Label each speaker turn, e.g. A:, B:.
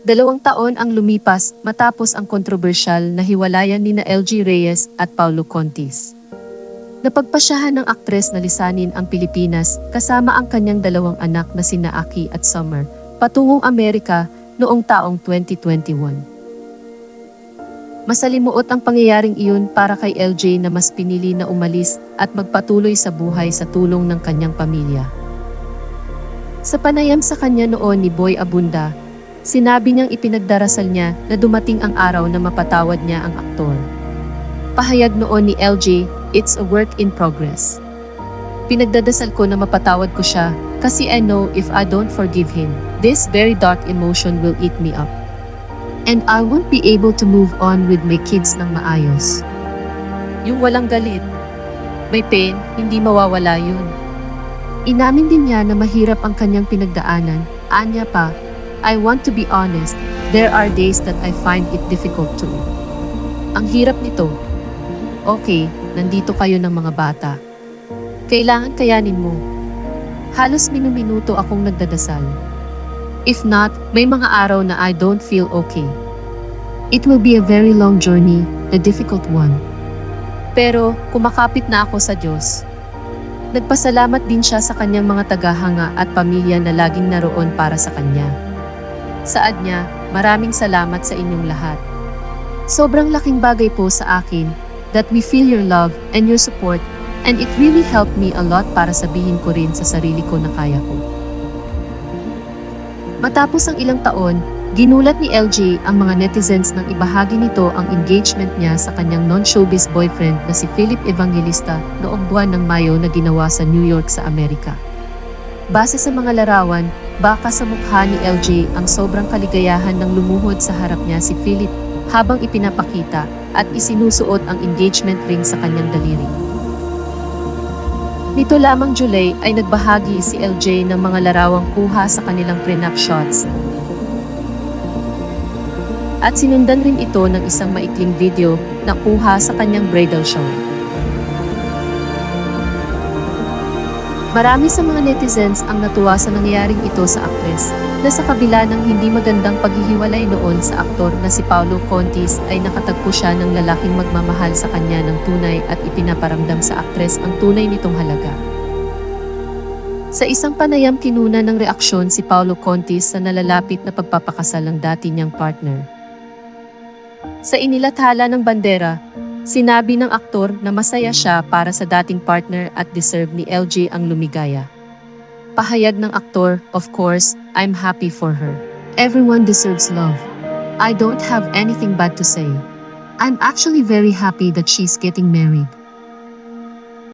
A: Dalawang taon ang lumipas matapos ang kontrobersyal na hiwalayan ni na LG Reyes at Paulo Contis. Napagpasyahan ng aktres na lisanin ang Pilipinas kasama ang kanyang dalawang anak na sina Aki at Summer patungong Amerika noong taong 2021. Masalimuot ang pangyayaring iyon para kay LJ na mas pinili na umalis at magpatuloy sa buhay sa tulong ng kanyang pamilya. Sa panayam sa kanya noon ni Boy Abunda, sinabi niyang ipinagdarasal niya na dumating ang araw na mapatawad niya ang aktor. Pahayag noon ni LJ, it's a work in progress. Pinagdadasal ko na mapatawad ko siya kasi I know if I don't forgive him, this very dark emotion will eat me up. And I won't be able to move on with my kids ng maayos. Yung walang galit. May pain, hindi mawawala yun. Inamin din niya na mahirap ang kanyang pinagdaanan. Anya pa, I want to be honest, there are days that I find it difficult too. Ang hirap nito. Okay, nandito kayo ng mga bata. Kailangan kayanin mo. Halos minuminuto akong nagdadasal. If not, may mga araw na I don't feel okay. It will be a very long journey, a difficult one. Pero kumakapit na ako sa Diyos. Nagpasalamat din siya sa kanyang mga tagahanga at pamilya na laging naroon para sa kanya. Saad niya, maraming salamat sa inyong lahat. Sobrang laking bagay po sa akin that we feel your love and your support and it really helped me a lot para sabihin ko rin sa sarili ko na kaya ko. Matapos ang ilang taon, ginulat ni LJ ang mga netizens nang ibahagi nito ang engagement niya sa kanyang non-showbiz boyfriend na si Philip Evangelista noong buwan ng Mayo na ginawa sa New York sa Amerika. Base sa mga larawan, baka sa mukha ni LJ ang sobrang kaligayahan ng lumuhod sa harap niya si Philip habang ipinapakita at isinusuot ang engagement ring sa kanyang daliri. Nito lamang July ay nagbahagi si LJ ng mga larawang kuha sa kanilang prenup shots. At sinundan rin ito ng isang maikling video na kuha sa kanyang bridal shower. Marami sa mga netizens ang natuwa sa nangyayaring ito sa aktres, na sa kabila ng hindi magandang paghihiwalay noon sa aktor na si Paulo Contis ay nakatagpo siya ng lalaking magmamahal sa kanya ng tunay at ipinaparamdam sa aktres ang tunay nitong halaga. Sa isang panayam kinuna ng reaksyon si Paulo Contis sa nalalapit na pagpapakasal ng dati niyang partner. Sa inilathala ng bandera, Sinabi ng aktor na masaya siya para sa dating partner at deserve ni LG ang lumigaya. Pahayag ng aktor, of course, I'm happy for her. Everyone deserves love. I don't have anything bad to say. I'm actually very happy that she's getting married.